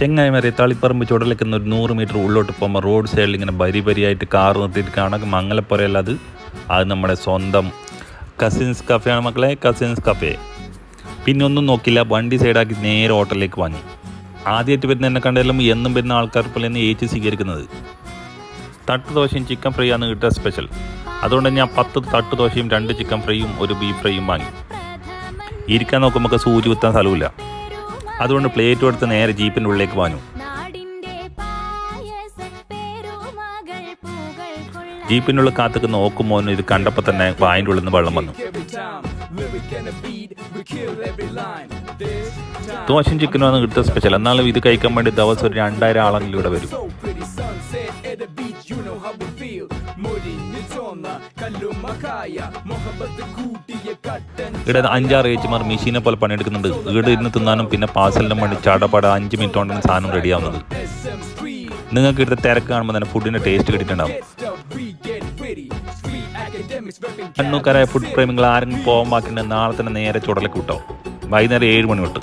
ചെങ്ങായിമാരെ തളിപ്പറമ്പ് ചുടലിക്കുന്ന ഒരു നൂറ് മീറ്റർ ഉള്ളോട്ട് പോകുമ്പോൾ റോഡ് സൈഡിൽ ഇങ്ങനെ ബരി ബരിയായിട്ട് കാർ നിർത്തിയിട്ട് കാണാൻ മംഗലപ്പുറയല്ല അത്. അത് നമ്മുടെ സ്വന്തം കസിൻസ് കഫേയാണ് മക്കളെ കസിൻസ് കഫേ പിന്നെ ഒന്നും നോക്കില്ല വണ്ടി സൈഡാക്കി നേരെ ഹോട്ടലിലേക്ക് വാങ്ങി. ആദ്യമായിട്ട് വരുന്ന എന്നെ കണ്ടെല്ലാം എന്നും വരുന്ന ആൾക്കാർ പോലെ തന്നെ ഏറ്റ് സ്വീകരിക്കുന്നത്. തട്ട് ദോശയും ചിക്കൻ ഫ്രൈ ആണ് കിട്ടുക സ്പെഷ്യൽ അതുകൊണ്ട് ഞാൻ പത്ത് തട്ട് ദോശയും രണ്ട് ചിക്കൻ ഫ്രൈയും ഒരു ബീഫ് ഫ്രൈയും വാങ്ങി. ഇരിക്കാൻ നോക്കുമ്പോൾ സൂചി കുത്താൻ സ്ഥലമില്ല അതുകൊണ്ട് പ്ലേറ്റ് എടുത്ത് നേരെ ജീപ്പിന്റെ ഉള്ളിലേക്ക് വാഞ്ഞു. നാടിന്റെ കാത്തുക്കുന്ന പൂകൾ കൊള്ള ജീപ്പിന്റെ ഉള്ളിൽ കാത്തുക്ക് നോക്കുമ്പോൾ ഇത് കണ്ടപ്പോൾ തന്നെ വായിന്റെ ഉള്ളിൽ നിന്ന് വെള്ളം വന്നു. ദോശം ദോശയും ചിക്കനും ആണ് കിട്ടുന്ന സ്പെഷ്യൽ എന്നാലും ഇത് കഴിക്കാൻ വേണ്ടി ദിവസം ഒരു രണ്ടായിരം ആളെങ്കിലും ഇവിടെ വരും. ഇവിടെ അഞ്ചാറ് ഏച്ചിമാർ മെഷീനെ പോലെ പണിയെടുക്കുന്നുണ്ട്. ഇവിടെ ഇരുന്ന് തിന്നാനും പിന്നെ പാഴ്സലിനും വേണ്ടി ചാടപ്പാട അഞ്ച് മിനിറ്റ് കൊണ്ടാണ് സാധനം റെഡിയാവുന്നത്. നിങ്ങൾക്ക് ഇവിടുത്തെ തിരക്ക് കാണുമ്പോൾ തന്നെ ഫുഡിന്റെ ടേസ്റ്റ് കിട്ടിയിട്ടുണ്ടാവും. കണ്ണൂക്കാരായ ഫുഡ് പ്രേമികൾ ആരെങ്കിലും പോകാൻ ബാക്കിയുണ്ടെങ്കിൽ നാളെ തന്നെ നേരെ ചുടലേക്ക് വിട്ടോ വൈകുന്നേരം ഏഴ് മണി തൊട്ട്.